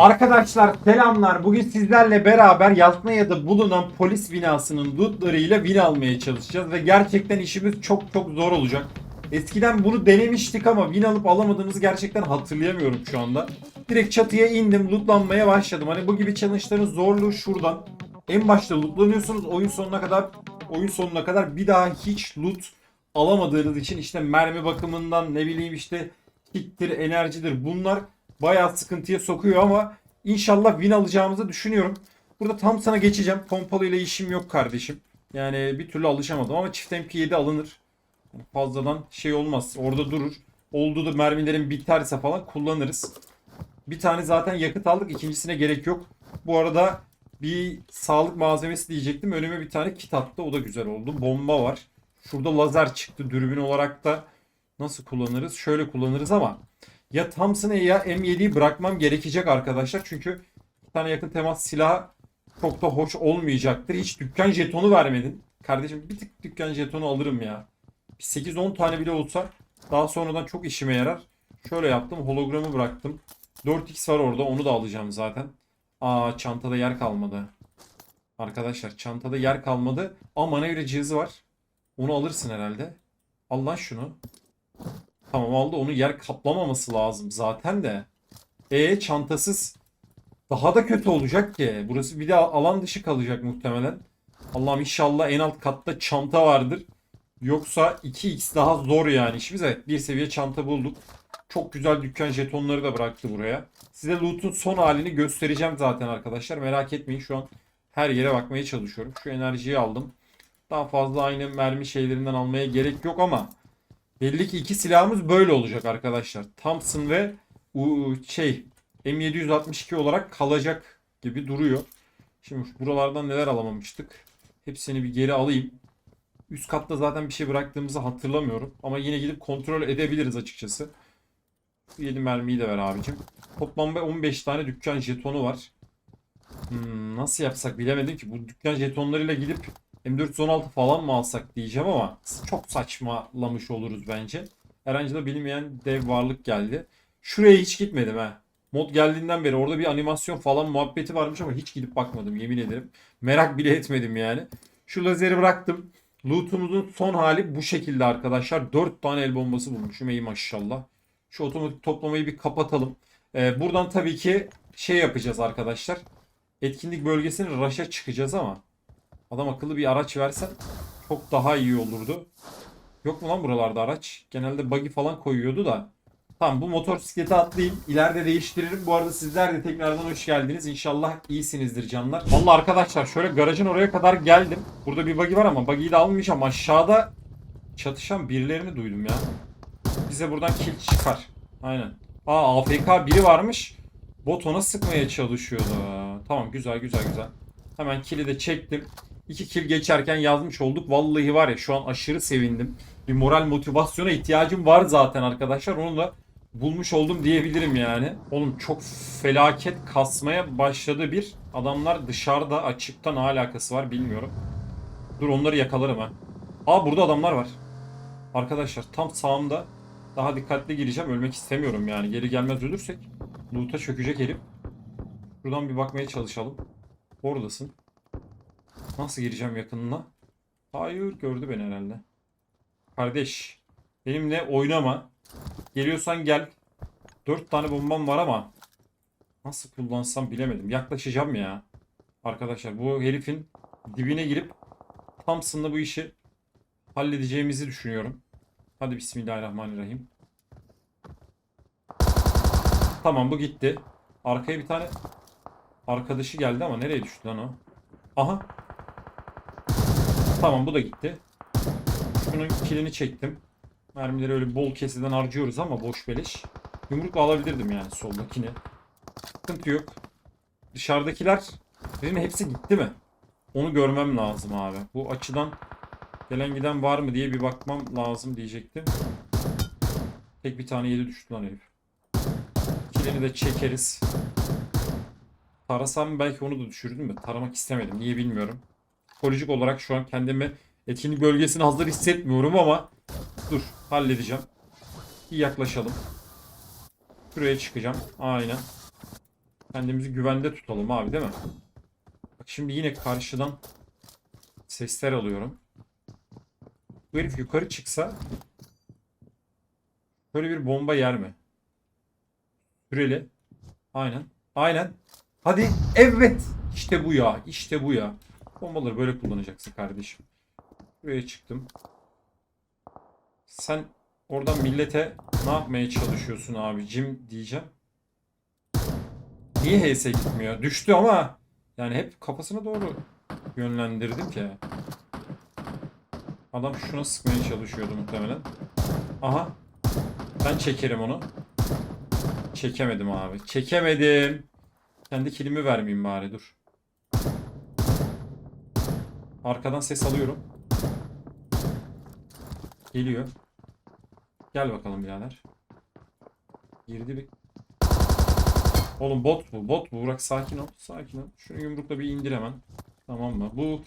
Arkadaşlar selamlar. Bugün sizlerle beraber Yasnaya'da bulunan polis binasının lootlarıyla win almaya çalışacağız. Ve gerçekten işimiz çok çok zor olacak. Eskiden bunu denemiştik ama win alıp alamadığımızı gerçekten hatırlayamıyorum şu anda. Direkt çatıya indim, lootlanmaya başladım. Hani bu gibi challenge'ların zorluğu şuradan. En başta lootlanıyorsunuz oyun sonuna kadar oyun sonuna kadar bir daha hiç loot alamadığınız için işte mermi bakımından ne bileyim işte kittir, enerjidir bunlar bayağı sıkıntıya sokuyor ama inşallah win alacağımızı düşünüyorum. Burada tam sana geçeceğim. Pompalı ile işim yok kardeşim. Yani bir türlü alışamadım ama çift MP7 alınır. Fazladan şey olmaz. Orada durur. Olduğu da mermilerin biterse falan kullanırız. Bir tane zaten yakıt aldık. ikincisine gerek yok. Bu arada bir sağlık malzemesi diyecektim. Önüme bir tane kit attı. O da güzel oldu. Bomba var. Şurada lazer çıktı. Dürbün olarak da nasıl kullanırız? Şöyle kullanırız ama ya Thompson'ı ya M7'yi bırakmam gerekecek arkadaşlar. Çünkü bir tane yakın temas silahı çok da hoş olmayacaktır. Hiç dükkan jetonu vermedin. Kardeşim bir tık dükkan jetonu alırım ya. Bir 8-10 tane bile olsa daha sonradan çok işime yarar. Şöyle yaptım. Hologramı bıraktım. 4x var orada. Onu da alacağım zaten. Aa çantada yer kalmadı. Arkadaşlar çantada yer kalmadı. Ama manevra cihazı var. Onu alırsın herhalde. Al lan şunu. Tamam aldı. Onu yer kaplamaması lazım zaten de. E çantasız daha da kötü olacak ki. Burası bir de alan dışı kalacak muhtemelen. Allah'ım inşallah en alt katta çanta vardır. Yoksa 2x daha zor yani işimiz. Evet bir seviye çanta bulduk. Çok güzel dükkan jetonları da bıraktı buraya. Size loot'un son halini göstereceğim zaten arkadaşlar. Merak etmeyin şu an her yere bakmaya çalışıyorum. Şu enerjiyi aldım. Daha fazla aynı mermi şeylerinden almaya gerek yok ama belli ki iki silahımız böyle olacak arkadaşlar. Thompson ve şey M762 olarak kalacak gibi duruyor. Şimdi buralardan neler alamamıştık? Hepsini bir geri alayım. Üst katta zaten bir şey bıraktığımızı hatırlamıyorum. Ama yine gidip kontrol edebiliriz açıkçası. 7 mermiyi de ver abicim. Toplamda 15 tane dükkan jetonu var. Hmm, nasıl yapsak bilemedim ki. Bu dükkan jetonlarıyla gidip M416 falan mı alsak diyeceğim ama çok saçmalamış oluruz bence. Erancı'da bilinmeyen dev varlık geldi. Şuraya hiç gitmedim ha. Mod geldiğinden beri orada bir animasyon falan muhabbeti varmış ama hiç gidip bakmadım yemin ederim. Merak bile etmedim yani. Şu lazeri bıraktım. Loot'umuzun son hali bu şekilde arkadaşlar. 4 tane el bombası bulmuşum iyi maşallah. Şu otomatik toplamayı bir kapatalım. Ee, buradan tabii ki şey yapacağız arkadaşlar. Etkinlik bölgesine rush'a çıkacağız ama adam akıllı bir araç versen çok daha iyi olurdu. Yok mu lan buralarda araç? Genelde buggy falan koyuyordu da. Tamam bu motosiklete atlayayım. İleride değiştiririm. Bu arada sizler de tekrardan hoş geldiniz. İnşallah iyisinizdir canlar. Vallahi arkadaşlar şöyle garajın oraya kadar geldim. Burada bir buggy var ama buggy'yi de almayacağım. Aşağıda çatışan birilerini duydum ya. Bize buradan kill çıkar. Aynen. Aa AFK biri varmış. Bot ona sıkmaya çalışıyordu. Tamam güzel güzel güzel. Hemen kill'i de çektim. İki kill geçerken yazmış olduk. Vallahi var ya şu an aşırı sevindim. Bir moral motivasyona ihtiyacım var zaten arkadaşlar. Onu da bulmuş oldum diyebilirim yani. Oğlum çok felaket kasmaya başladı bir. Adamlar dışarıda açıkta ne alakası var bilmiyorum. Dur onları yakalarım ha. Aa burada adamlar var. Arkadaşlar tam sağımda daha dikkatli gireceğim. Ölmek istemiyorum yani. Geri gelmez ölürsek loot'a çökecek herif. Şuradan bir bakmaya çalışalım. Oradasın. Nasıl gireceğim yakınına? Hayır gördü beni herhalde. Kardeş benimle oynama. Geliyorsan gel. Dört tane bombam var ama nasıl kullansam bilemedim. Yaklaşacağım ya. Arkadaşlar bu herifin dibine girip Thompson'la bu işi halledeceğimizi düşünüyorum. Hadi bismillahirrahmanirrahim. Tamam bu gitti. Arkaya bir tane arkadaşı geldi ama nereye düştü lan o? Aha. Tamam bu da gitti. Şunun kilini çektim. Mermileri öyle bol keseden harcıyoruz ama boş beleş. Yumrukla alabilirdim yani soldakini. Sıkıntı yok. Dışarıdakiler benim hepsi gitti mi? Onu görmem lazım abi. Bu açıdan gelen giden var mı diye bir bakmam lazım diyecektim. Tek bir tane yedi düştü lan herif. Kilini de çekeriz. Tarasam belki onu da düşürdüm de taramak istemedim. Niye bilmiyorum. Psikolojik olarak şu an kendimi etkinlik bölgesine hazır hissetmiyorum ama dur halledeceğim. Bir yaklaşalım. Şuraya çıkacağım. Aynen. Kendimizi güvende tutalım abi değil mi? Bak şimdi yine karşıdan sesler alıyorum. Bu herif yukarı çıksa böyle bir bomba yer mi? Süreli. Aynen. Aynen. Hadi. Evet. İşte bu ya. İşte bu ya. Bombaları böyle kullanacaksın kardeşim. Buraya çıktım. Sen oradan millete ne yapmaya çalışıyorsun abicim diyeceğim. Niye HS gitmiyor? Düştü ama yani hep kafasına doğru yönlendirdim ki. Adam şuna sıkmaya çalışıyordu muhtemelen. Aha. Ben çekerim onu. Çekemedim abi. Çekemedim. Kendi kilimi vermeyeyim bari dur. Arkadan ses alıyorum. Geliyor. Gel bakalım birader. Girdi bir... Oğlum bot bu. Bot bu. Burak sakin ol. Sakin ol. Şunu yumrukla bir indir hemen. Tamam mı? Bu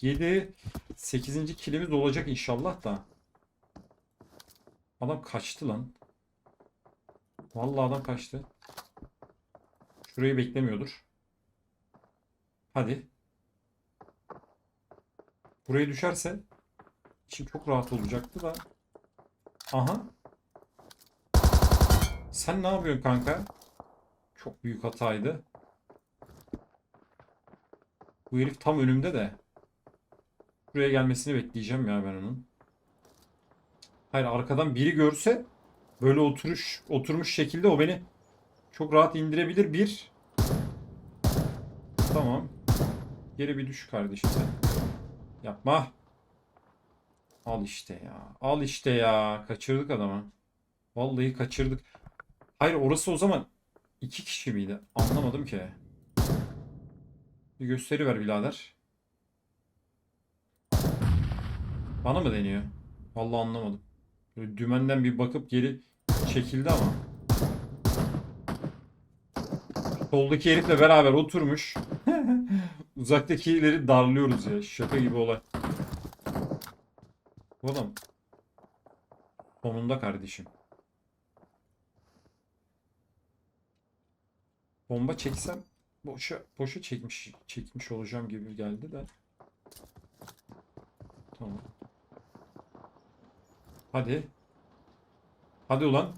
7 8. kilimiz olacak inşallah da. Adam kaçtı lan. Vallahi adam kaçtı. Şurayı beklemiyordur. Hadi. Buraya düşerse içim çok rahat olacaktı da. Aha. Sen ne yapıyorsun kanka? Çok büyük hataydı. Bu herif tam önümde de. Buraya gelmesini bekleyeceğim ya ben onun. Hayır arkadan biri görse böyle oturuş oturmuş şekilde o beni çok rahat indirebilir. Bir. Tamam. Geri bir düş kardeşim sen. Yapma. Al işte ya. Al işte ya. Kaçırdık adamı. Vallahi kaçırdık. Hayır orası o zaman iki kişi miydi? Anlamadım ki. Bir gösteri ver birader. Bana mı deniyor? Vallahi anlamadım. Böyle dümenden bir bakıp geri çekildi ama. Soldaki herifle beraber oturmuş. Uzaktakileri darlıyoruz ya. Şaka gibi olay. Bu adam sonunda kardeşim. Bomba çeksem boşa boşa çekmiş çekmiş olacağım gibi geldi de. Tamam. Hadi. Hadi ulan.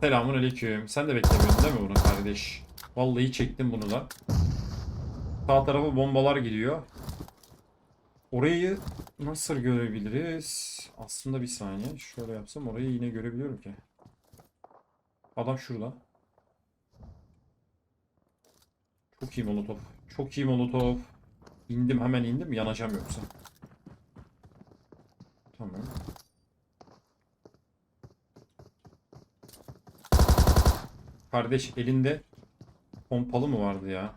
Selamun aleyküm. Sen de beklemiyordun değil mi bunu kardeş? Vallahi çektim bunu da. Sağ tarafa bombalar gidiyor. Orayı nasıl görebiliriz? Aslında bir saniye. Şöyle yapsam orayı yine görebiliyorum ki. Adam şurada. Çok iyi molotof. Çok iyi molotof. İndim hemen indim. Yanacağım yoksa. Tamam. Kardeş elinde pompalı mı vardı ya?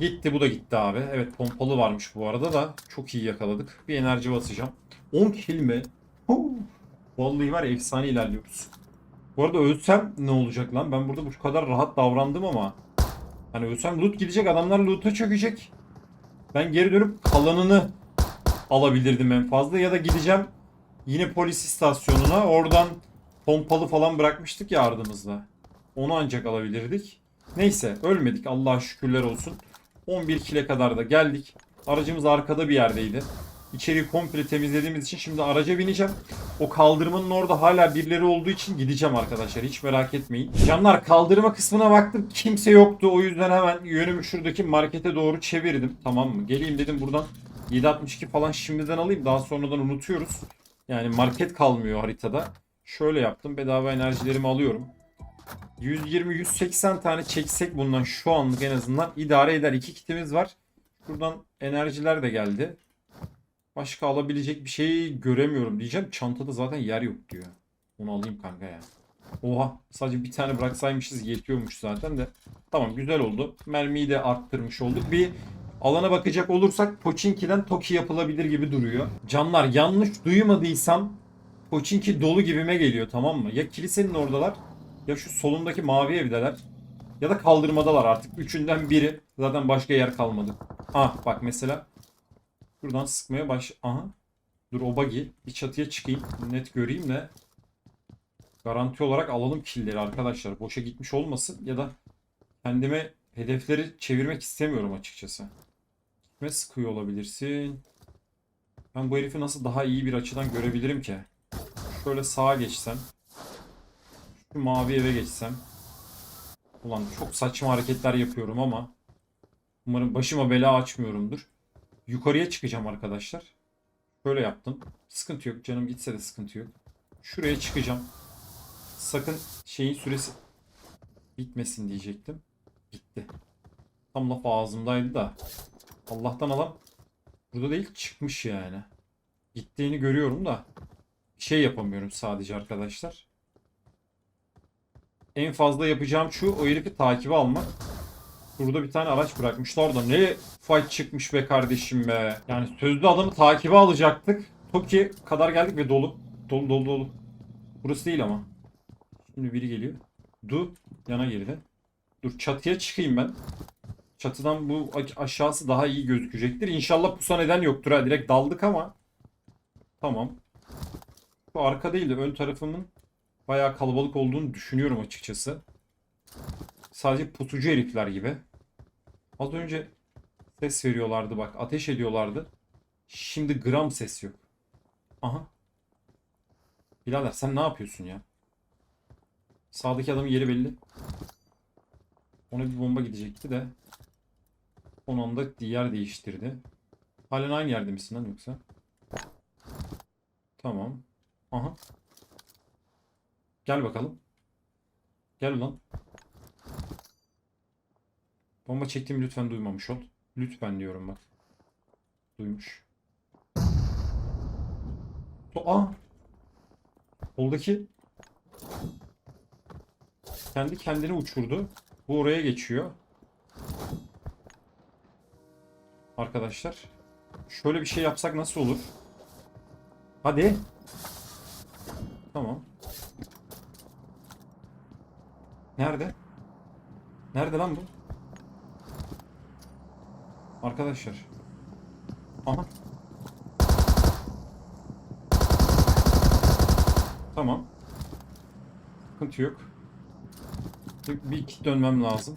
Gitti bu da gitti abi. Evet pompalı varmış bu arada da. Çok iyi yakaladık. Bir enerji basacağım. 10 kill mi? Vallahi var efsane ilerliyoruz. Bu arada ölsem ne olacak lan? Ben burada bu kadar rahat davrandım ama. Hani ölsem loot gidecek adamlar loot'a çökecek. Ben geri dönüp kalanını alabilirdim en fazla ya da gideceğim yine polis istasyonuna oradan pompalı falan bırakmıştık ya ardımızda. Onu ancak alabilirdik. Neyse ölmedik Allah'a şükürler olsun. 11 kile kadar da geldik. Aracımız arkada bir yerdeydi. İçeriği komple temizlediğimiz için şimdi araca bineceğim. O kaldırmanın orada hala birileri olduğu için gideceğim arkadaşlar. Hiç merak etmeyin. Canlar kaldırma kısmına baktım. Kimse yoktu. O yüzden hemen yönümü şuradaki markete doğru çevirdim. Tamam mı? Geleyim dedim buradan 762 falan şimdiden alayım. Daha sonradan unutuyoruz. Yani market kalmıyor haritada. Şöyle yaptım. Bedava enerjilerimi alıyorum. 120-180 tane çeksek bundan şu anlık en azından idare eder. İki kitimiz var. Buradan enerjiler de geldi. Başka alabilecek bir şey göremiyorum diyeceğim. Çantada zaten yer yok diyor. Onu alayım kanka ya. Oha sadece bir tane bıraksaymışız yetiyormuş zaten de. Tamam güzel oldu. Mermiyi de arttırmış olduk. Bir alana bakacak olursak Pochinki'den Toki yapılabilir gibi duruyor. Canlar yanlış duymadıysam Pochinki dolu gibime geliyor tamam mı? Ya kilisenin oradalar ya şu solundaki mavi evdeler ya da kaldırmadalar artık. Üçünden biri. Zaten başka yer kalmadı. Ah bak mesela Buradan sıkmaya baş... Aha. Dur o buggy. Bir çatıya çıkayım. Net göreyim de. Garanti olarak alalım killleri arkadaşlar. Boşa gitmiş olmasın ya da kendime hedefleri çevirmek istemiyorum açıkçası. Kime sıkıyor olabilirsin? Ben bu herifi nasıl daha iyi bir açıdan görebilirim ki? Şöyle sağa geçsem. Şu mavi eve geçsem. Ulan çok saçma hareketler yapıyorum ama umarım başıma bela açmıyorumdur. Yukarıya çıkacağım arkadaşlar. Şöyle yaptım. Sıkıntı yok. Canım gitse de sıkıntı yok. Şuraya çıkacağım. Sakın şeyin süresi bitmesin diyecektim. Gitti. Tam laf ağzımdaydı da. Allah'tan alam burada değil çıkmış yani. Gittiğini görüyorum da şey yapamıyorum sadece arkadaşlar. En fazla yapacağım şu o herifi takibe almak. Burada bir tane araç bırakmışlar da ne fight çıkmış be kardeşim be. Yani sözlü adamı takibe alacaktık. Toki kadar geldik ve dolu. Dolu dolu dolu. Burası değil ama. Şimdi biri geliyor. Du yana girdi. Dur çatıya çıkayım ben. Çatıdan bu aşağısı daha iyi gözükecektir. İnşallah pusa neden yoktur ha. Direkt daldık ama. Tamam. Bu arka değil de ön tarafımın bayağı kalabalık olduğunu düşünüyorum açıkçası. Sadece pusucu herifler gibi. Az önce ses veriyorlardı bak. Ateş ediyorlardı. Şimdi gram ses yok. Aha. Birader sen ne yapıyorsun ya? Sağdaki adamın yeri belli. Ona bir bomba gidecekti de. Son anda yer değiştirdi. Halen aynı yerde misin lan yoksa? Tamam. Aha. Gel bakalım. Gel ulan. Bomba çektiğimi lütfen duymamış ol. Lütfen diyorum bak. Duymuş. Aa! Soldaki kendi kendini uçurdu. Bu oraya geçiyor. Arkadaşlar. Şöyle bir şey yapsak nasıl olur? Hadi. Tamam. Nerede? Nerede lan bu? Arkadaşlar. Aha. Tamam. Sıkıntı yok. Bir, bir iki dönmem lazım.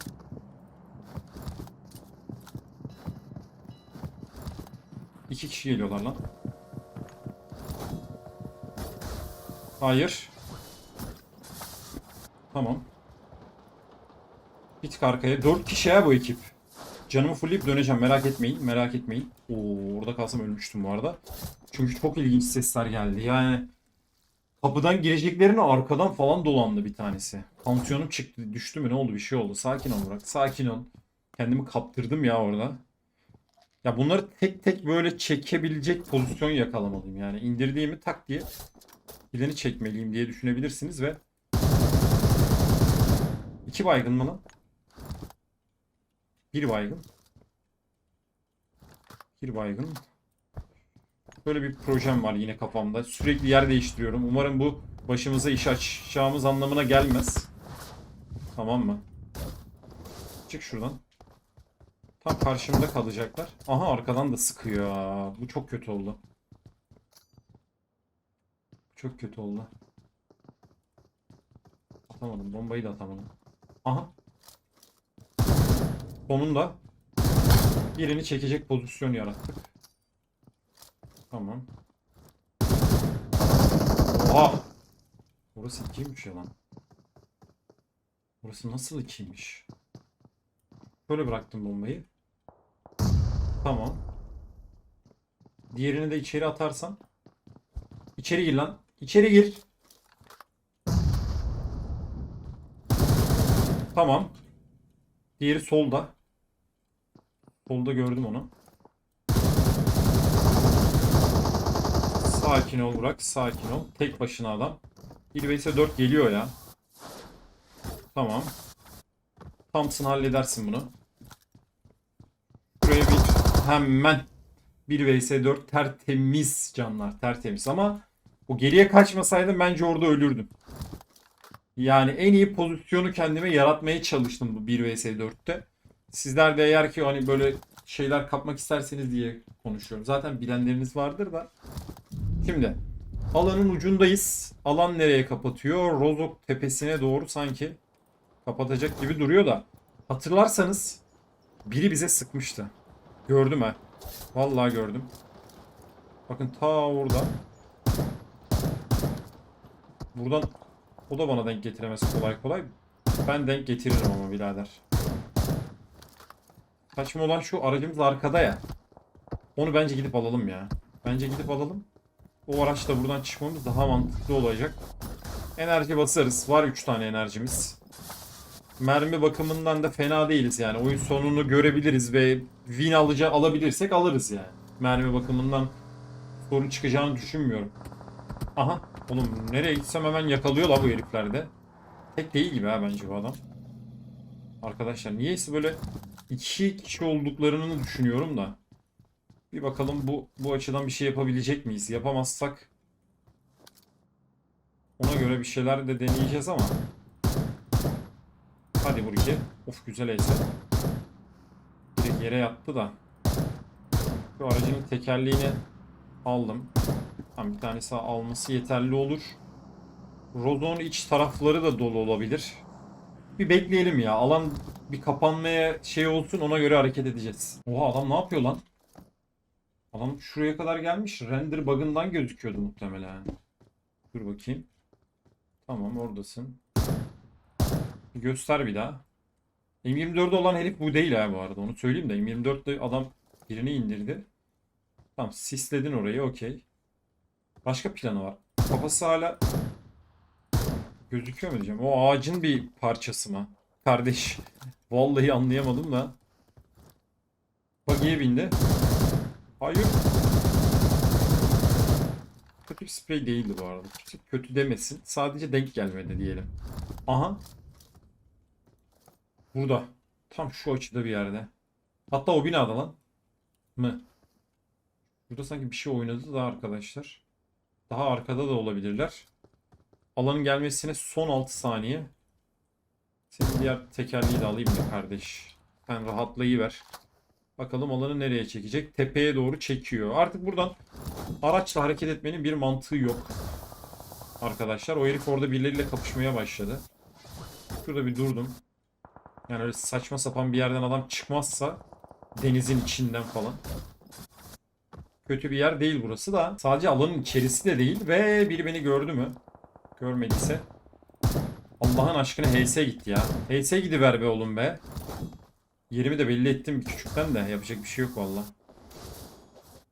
İki kişi geliyorlar lan. Hayır. Tamam. Bir tık arkaya. Dört kişi ya bu ekip. Canımı fullleyip döneceğim. Merak etmeyin. Merak etmeyin. Oo, orada kalsam ölmüştüm bu arada. Çünkü çok ilginç sesler geldi. Yani kapıdan gireceklerini arkadan falan dolandı bir tanesi. Tansiyonum çıktı. Düştü mü? Ne oldu? Bir şey oldu. Sakin ol Burak. Sakin ol. Kendimi kaptırdım ya orada. Ya bunları tek tek böyle çekebilecek pozisyon yakalamalıyım. Yani indirdiğimi tak diye kilini çekmeliyim diye düşünebilirsiniz ve iki baygın mı lan? Bir baygın. Bir baygın. Böyle bir projem var yine kafamda. Sürekli yer değiştiriyorum. Umarım bu başımıza iş açacağımız anlamına gelmez. Tamam mı? Çık şuradan. Tam karşımda kalacaklar. Aha arkadan da sıkıyor. Bu çok kötü oldu. Çok kötü oldu. Atamadım. Bombayı da atamadım. Aha. Sonunda birini çekecek pozisyon yarattık. Tamam. Oha! Orası ikiymiş ya lan. Orası nasıl ikiymiş? Böyle bıraktım bombayı. Tamam. Diğerini de içeri atarsam. İçeri gir lan. İçeri gir. Tamam. Diğeri solda. Solda gördüm onu. Sakin ol Burak. Sakin ol. Tek başına adam. 1 vs 4 geliyor ya. Tamam. Thompson halledersin bunu. Buraya bir hemen 1 vs 4 tertemiz canlar. Tertemiz ama o geriye kaçmasaydım bence orada ölürdüm. Yani en iyi pozisyonu kendime yaratmaya çalıştım bu 1 vs 4'te. Sizler de eğer ki hani böyle şeyler kapmak isterseniz diye konuşuyorum. Zaten bilenleriniz vardır da. Şimdi Alanın ucundayız. Alan nereye kapatıyor? Rozok tepesine doğru sanki kapatacak gibi duruyor da. Hatırlarsanız biri bize sıkmıştı. Gördüm ha. Vallahi gördüm. Bakın ta orada. Buradan o da bana denk getiremez kolay kolay. Ben denk getiririm ama birader. Saçma olan şu aracımız arkada ya. Onu bence gidip alalım ya. Bence gidip alalım. O araçla buradan çıkmamız daha mantıklı olacak. Enerji basarız. Var 3 tane enerjimiz. Mermi bakımından da fena değiliz yani. Oyun sonunu görebiliriz ve win alıca alabilirsek alırız yani. Mermi bakımından sorun çıkacağını düşünmüyorum. Aha. Oğlum nereye gitsem hemen yakalıyor la bu heriflerde. Tek değil gibi ha bence bu adam. Arkadaşlar niyeyse böyle iki kişi olduklarını düşünüyorum da. Bir bakalım bu bu açıdan bir şey yapabilecek miyiz? Yapamazsak ona göre bir şeyler de deneyeceğiz ama. Hadi Burki. Of güzel eser. Direkt yere yattı da. Şu aracın tekerleğini aldım. Tam bir tanesi alması yeterli olur. Rozon iç tarafları da dolu olabilir. Bir bekleyelim ya. Alan bir kapanmaya şey olsun ona göre hareket edeceğiz. Oha adam ne yapıyor lan? Adam şuraya kadar gelmiş. Render bug'ından gözüküyordu muhtemelen. Dur bakayım. Tamam oradasın. Göster bir daha. M24'de olan herif bu değil ha bu arada. Onu söyleyeyim de. M24'de adam birini indirdi. Tamam sisledin orayı okey. Başka planı var. Kafası hala gözüküyor mu diyeceğim. O ağacın bir parçası mı? Kardeş. Vallahi anlayamadım da. Buggy'e bindi. Hayır. Kötü bir sprey değildi bu arada. Kötü, kötü demesin. Sadece denk gelmedi diyelim. Aha. Burada. Tam şu açıda bir yerde. Hatta o binada lan. Mı? Burada sanki bir şey oynadı da arkadaşlar. Daha arkada da olabilirler. Alanın gelmesine son 6 saniye. Senin diğer tekerleği de alayım da kardeş. Sen rahatlayıver. Bakalım alanı nereye çekecek? Tepeye doğru çekiyor. Artık buradan araçla hareket etmenin bir mantığı yok. Arkadaşlar o herif orada birileriyle kapışmaya başladı. Şurada bir durdum. Yani öyle saçma sapan bir yerden adam çıkmazsa denizin içinden falan. Kötü bir yer değil burası da. Sadece alanın içerisi de değil ve biri beni gördü mü? Görmediyse. Allah'ın aşkına HS gitti ya. HS gidiver be oğlum be. Yerimi de belli ettim küçükten de yapacak bir şey yok valla.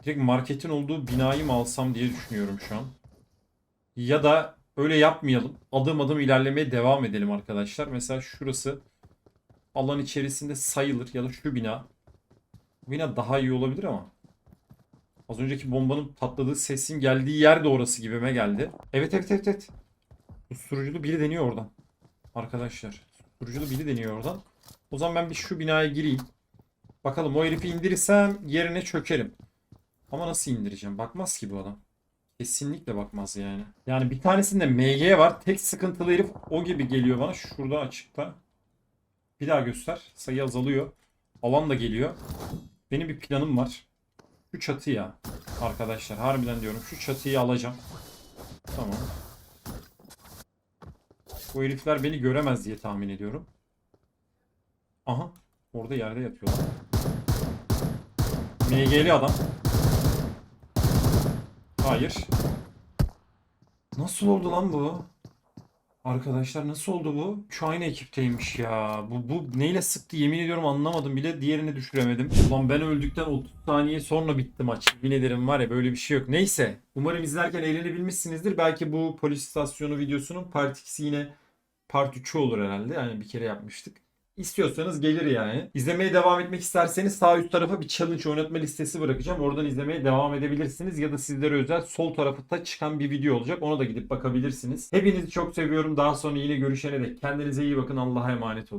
Direkt marketin olduğu binayı mı alsam diye düşünüyorum şu an. Ya da öyle yapmayalım. Adım adım ilerlemeye devam edelim arkadaşlar. Mesela şurası alan içerisinde sayılır ya da şu bina. Bina daha iyi olabilir ama. Az önceki bombanın patladığı sesin geldiği yer de orası gibime geldi. Evet evet evet evet. Susturuculu biri deniyor oradan. Arkadaşlar. Susturuculu biri deniyor oradan. O zaman ben bir şu binaya gireyim. Bakalım o herifi indirirsem yerine çökerim. Ama nasıl indireceğim? Bakmaz ki bu adam. Kesinlikle bakmaz yani. Yani bir tanesinde MG var. Tek sıkıntılı herif o gibi geliyor bana. Şurada açıkta. Bir daha göster. Sayı azalıyor. Alan da geliyor. Benim bir planım var. Şu çatıya arkadaşlar harbiden diyorum şu çatıyı alacağım. Tamam. Bu herifler beni göremez diye tahmin ediyorum. Aha. Orada yerde yatıyorlar. MG'li adam. Hayır. Nasıl oldu lan bu? Arkadaşlar nasıl oldu bu? Şu aynı ekipteymiş ya. Bu, bu neyle sıktı yemin ediyorum anlamadım bile. Diğerini düşüremedim. Ulan ben öldükten 30 saniye sonra bitti maç. Yemin ederim var ya böyle bir şey yok. Neyse. Umarım izlerken eğlenebilmişsinizdir. Belki bu polis istasyonu videosunun part 2'si yine part 3'ü olur herhalde. Yani bir kere yapmıştık. İstiyorsanız gelir yani. İzlemeye devam etmek isterseniz sağ üst tarafa bir challenge oynatma listesi bırakacağım. Oradan izlemeye devam edebilirsiniz. Ya da sizlere özel sol tarafta çıkan bir video olacak. Ona da gidip bakabilirsiniz. Hepinizi çok seviyorum. Daha sonra yine görüşene dek kendinize iyi bakın. Allah'a emanet olun.